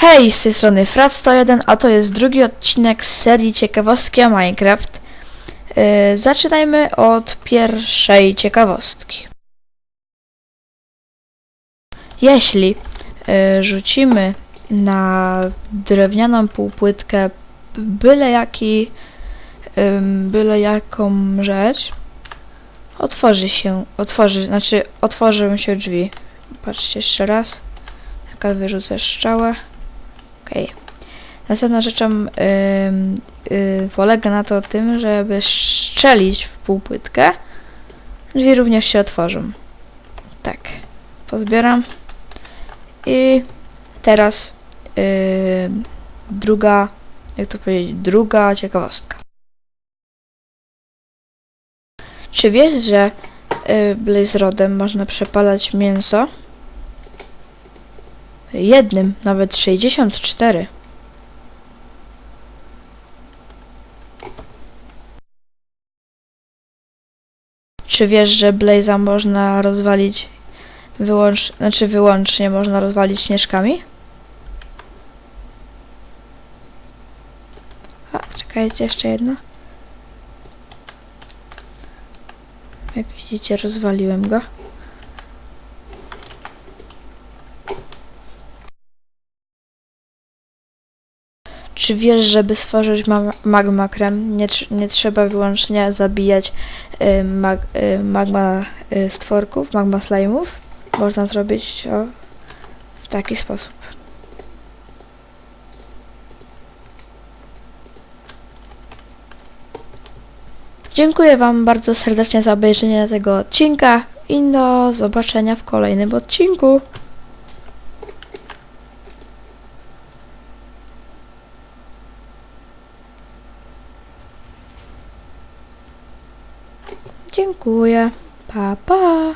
Hej, z tej strony Frat101, a to jest drugi odcinek z serii Ciekawostki o Minecraft. Yy, zaczynajmy od pierwszej ciekawostki. Jeśli yy, rzucimy na drewnianą półpłytkę byle jaki, ym, byle jaką rzecz, otworzy się, otworzy, znaczy otworzą się drzwi. Patrzcie jeszcze raz. Jak wyrzucę szczałę. Okej. Następna rzeczą ym, y, polega na to tym, żeby strzelić w półpłytkę. Drzwi również się otworzą. Tak. Pozbieram. I teraz y, druga, jak to powiedzieć, druga ciekawostka. Czy wiesz, że y, Blaze Rodem można przepalać mięso? Jednym, nawet 64. Czy wiesz, że Blaze'a można rozwalić wyłącz... znaczy wyłącznie można rozwalić śnieżkami? A, czekajcie, jeszcze jedno. Jak widzicie, rozwaliłem go. Czy wiesz, żeby stworzyć ma magma krem, nie, nie trzeba wyłącznie zabijać y, mag y, magma y, stworków, magma slime'ów? Można zrobić o, w taki sposób. Dziękuję Wam bardzo serdecznie za obejrzenie tego odcinka i do zobaczenia w kolejnym odcinku. Dziękuję. Pa, pa.